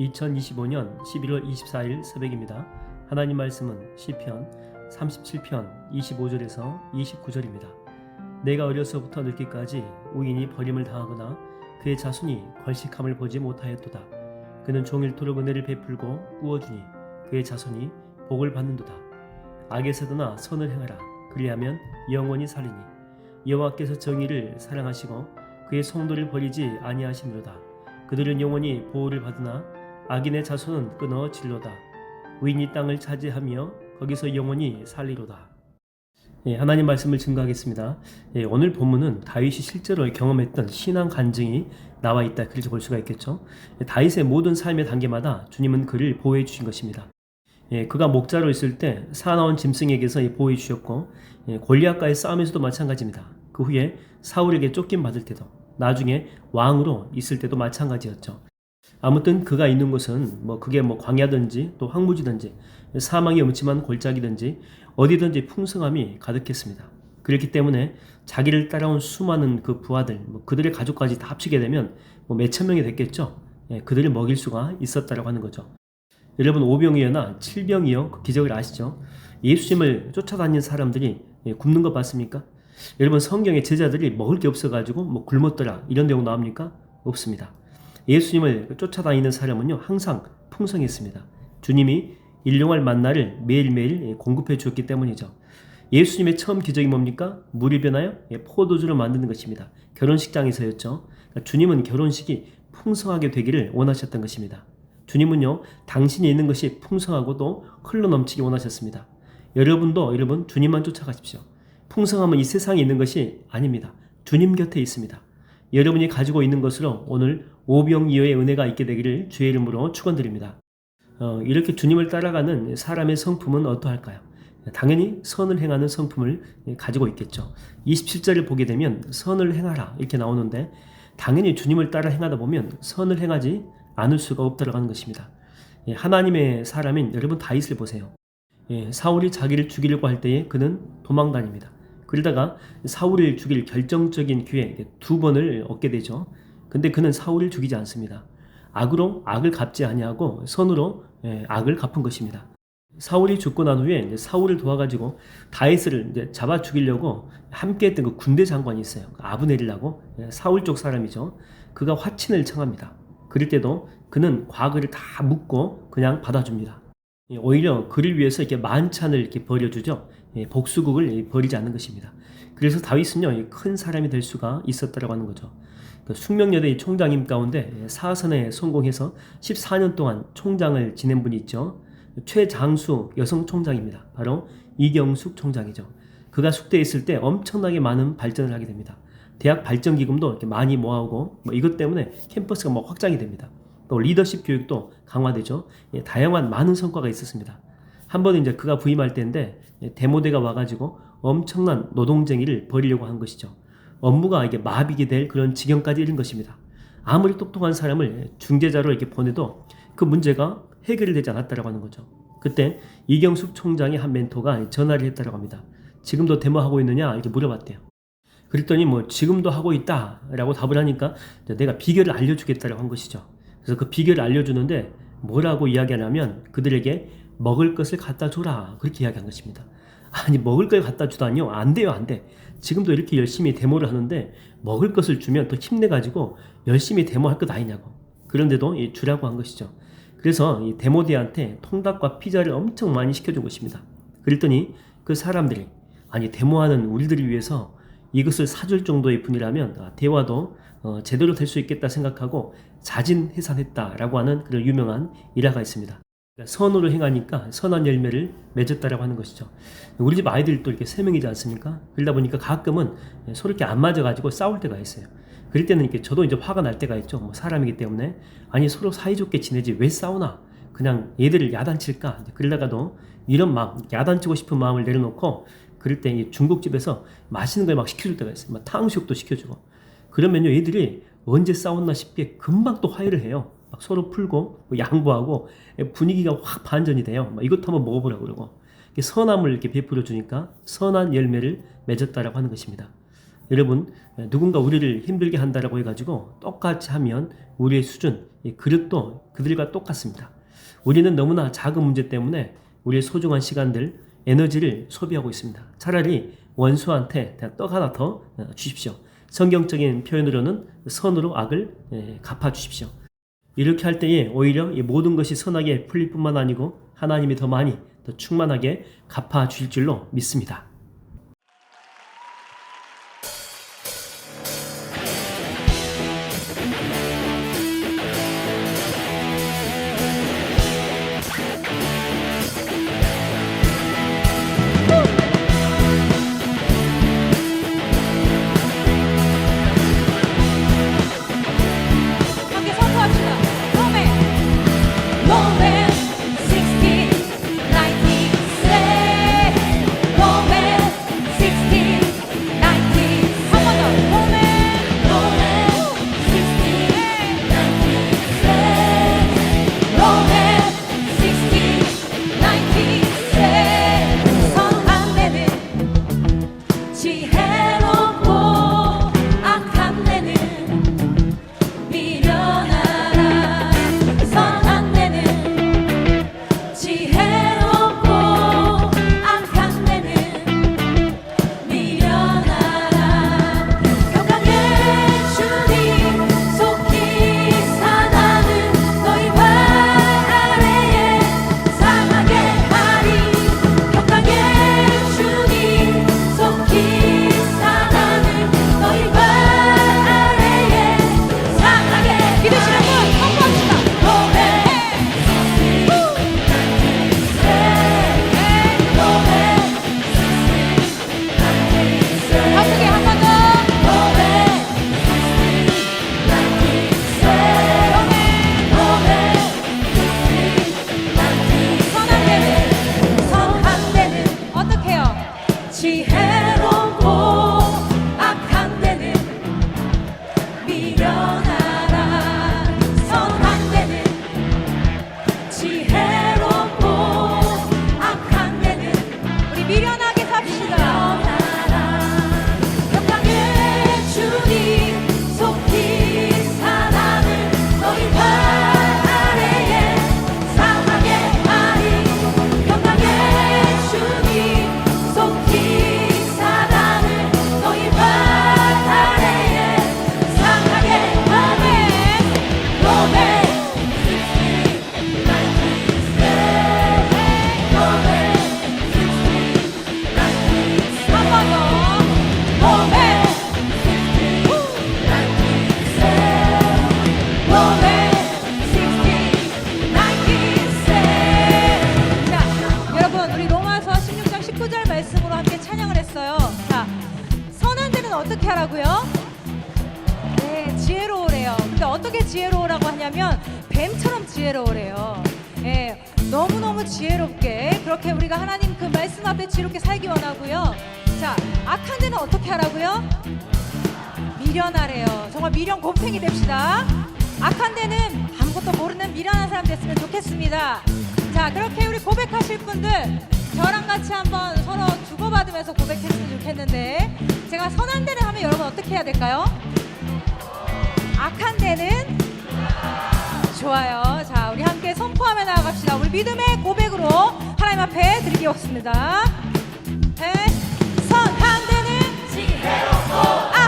2025년 11월 24일 새벽입니다. 하나님 말씀은 시편 37편 25절에서 29절입니다. 내가 어려서부터 늙기까지 우인이 버림을 당하거나 그의 자손이 걸식함을 보지 못하였도다. 그는 종일토록 은혜를 베풀고 꾸어주니 그의 자손이 복을 받는도다. 악에서도나 선을 행하라. 그리하면 영원히 살리니 여호와께서 정의를 사랑하시고 그의 성도를 버리지 아니하심이로다. 그들은 영원히 보호를 받으나 악인의 자손은 끊어질로다. 의인이 땅을 차지하며 거기서 영원히 살리로다. 예, 하나님 말씀을 증거하겠습니다. 예, 오늘 본문은 다윗이 실제로 경험했던 신앙 간증이 나와 있다 그렇게 볼 수가 있겠죠. 예, 다윗의 모든 삶의 단계마다 주님은 그를 보호해 주신 것입니다. 예, 그가 목자로 있을 때 사나운 짐승에게서 예, 보호해 주셨고 예, 골리앗과의 싸움에서도 마찬가지입니다. 그 후에 사울에게 쫓김 받을 때도 나중에 왕으로 있을 때도 마찬가지였죠. 아무튼 그가 있는 곳은 뭐 그게 뭐 광야든지 또 황무지든지 사망이 음침한 골짜기든지 어디든지 풍성함이 가득했습니다. 그렇기 때문에 자기를 따라온 수많은 그 부하들, 뭐 그들의 가족까지 다 합치게 되면 뭐 몇천 명이 됐겠죠. 예, 그들을 먹일 수가 있었다라고 하는 거죠. 여러분 오병이어나 칠병이어 그 기적을 아시죠? 예수님을 쫓아다니는 사람들이 예, 굶는 거 봤습니까? 여러분 성경에 제자들이 먹을 게 없어가지고 뭐 굶었더라 이런 내용 나옵니까? 없습니다. 예수님을 쫓아다니는 사람은요 항상 풍성했습니다. 주님이 일용할 만나를 매일매일 공급해 주었기 때문이죠. 예수님의 처음 기적이 뭡니까? 물이 변하여 포도주를 만드는 것입니다. 결혼식장에서였죠. 그러니까 주님은 결혼식이 풍성하게 되기를 원하셨던 것입니다. 주님은요, 당신이 있는 것이 풍성하고 또 흘러 넘치기 원하셨습니다. 여러분도 여러분 주님만 쫓아가십시오. 풍성함은 이 세상에 있는 것이 아닙니다. 주님 곁에 있습니다. 여러분이 가지고 있는 것으로 오늘 오병이어의 은혜가 있게 되기를 주의 이름으로 축원드립니다. 어, 이렇게 주님을 따라가는 사람의 성품은 어떠할까요? 당연히 선을 행하는 성품을 가지고 있겠죠. 27절을 보게 되면 선을 행하라 이렇게 나오는데 당연히 주님을 따라 행하다 보면 선을 행하지 않을 수가 없다고 하는 것입니다. 예, 하나님의 사람인 여러분 다윗을 보세요. 예, 사울이 자기를 죽이려고 할 때에 그는 도망다닙니다. 그러다가 사울을 죽일 결정적인 기회 두 번을 얻게 되죠. 근데 그는 사울을 죽이지 않습니다. 악으로 악을 갚지 아니하고 선으로 예, 악을 갚은 것입니다. 사울이 죽고 난 후에 사울을 도와가지고 다윗을 잡아 죽이려고 함께했던 그 군대 장관이 있어요. 그 아브넬이라고 예, 사울 쪽 사람이죠. 그가 화친을 청합니다. 그럴 때도 그는 과거를 다 묻고 그냥 받아줍니다. 예, 오히려 그를 위해서 이렇게 만찬을 이렇게 벌여주죠. 예, 복수국을 버리지 않는 것입니다. 그래서 다윗은요 큰 사람이 될 수가 있었다라고 하는 거죠. 그 숙명여대의 총장임 가운데 사선에 성공해서 14년 동안 총장을 지낸 분이 있죠. 최장수 여성 총장입니다. 바로 이경숙 총장이죠. 그가 숙대에 있을 때 엄청나게 많은 발전을 하게 됩니다. 대학 발전 기금도 이렇게 많이 모아오고 뭐 이것 때문에 캠퍼스가 막 확장이 됩니다. 또 리더십 교육도 강화되죠. 예, 다양한 많은 성과가 있었습니다. 한번 이제 그가 부임할 때인데 예, 데모대가 와가지고 엄청난 노동쟁이를 벌이려고 한 것이죠. 업무가 이게 마비게 될 그런 지경까지 이른 것입니다. 아무리 똑똑한 사람을 중재자로 이렇게 보내도 그 문제가 해결이 되지 않았다라고 하는 거죠. 그때 이경숙 총장의 한 멘토가 전화를 했다라고 합니다. 지금도 데모하고 있느냐 이렇게 물어봤대요. 그랬더니 뭐 지금도 하고 있다라고 답을 하니까 내가 비결을 알려주겠다라고 한 것이죠. 그래서 그 비결을 알려주는데 뭐라고 이야기하냐면 그들에게 먹을 것을 갖다 줘라 그렇게 이야기한 것입니다. 아니 먹을 걸 갖다 주다니요 안 돼요 안 돼. 지금도 이렇게 열심히 데모를 하는데 먹을 것을 주면 더 힘내가지고 열심히 데모할 것 아니냐고. 그런데도 주라고 한 것이죠. 그래서 이 데모대한테 통닭과 피자를 엄청 많이 시켜준 것입니다. 그랬더니 그 사람들이 아니 데모하는 우리들을 위해서 이것을 사줄 정도의 분이라면 아, 대화도 어, 제대로 될 수 있겠다 생각하고 자진해산했다라고 하는 그런 유명한 일화가 있습니다. 그러니까 선으로 행하니까 선한 열매를 맺었다라고 하는 것이죠. 우리 집 아이들도 이렇게 세 명이지 않습니까? 그러다 보니까 가끔은 서로 이렇게 안 맞아가지고 싸울 때가 있어요. 그럴 때는 이렇게 저도 이제 화가 날 때가 있죠. 뭐 사람이기 때문에 아니 서로 사이좋게 지내지 왜 싸우나? 그냥 얘들을 야단칠까? 그러다가도 이런 마음, 야단치고 싶은 마음을 내려놓고 그럴 때 중국집에서 맛있는 걸 막 시켜줄 때가 있어요. 막 탕수육도 시켜주고. 그러면요, 얘들이 언제 싸웠나 싶게 금방 또 화해를 해요. 막 서로 풀고 뭐 양보하고 분위기가 확 반전이 돼요. 이것도 한번 먹어보라고 그러고 선함을 이렇게 베풀어 주니까 선한 열매를 맺었다라고 하는 것입니다. 여러분 누군가 우리를 힘들게 한다라고 해가지고 똑같이 하면 우리의 수준 이 그릇도 그들과 똑같습니다. 우리는 너무나 작은 문제 때문에 우리의 소중한 시간들, 에너지를 소비하고 있습니다. 차라리 원수한테 떡 하나 더 어, 주십시오. 성경적인 표현으로는 선으로 악을 예, 갚아 주십시오. 이렇게 할 때에 오히려 이 모든 것이 선하게 풀릴 뿐만 아니고 하나님이 더 많이 더 충만하게 갚아 주실 줄로 믿습니다. 그렇게 우리가 하나님 그 말씀 앞에 지혜롭게 살기 원하고요. 자, 악한 데는 어떻게 하라고요? 미련하래요. 정말 미련 곰탱이 됩시다. 악한 데는 아무것도 모르는 미련한 사람 됐으면 좋겠습니다. 자, 그렇게 우리 고백하실 분들 저랑 같이 한번 서로 주고받으면서 고백했으면 좋겠는데 제가 선한 데를 하면 여러분 어떻게 해야 될까요? 악한 데는 좋아요. 자, 우리 함께 선포하며 나아갑시다. 우리 믿음의 고백으로 하나님 앞에 드리겠습니다. 네. 선한 데는 지혜롭고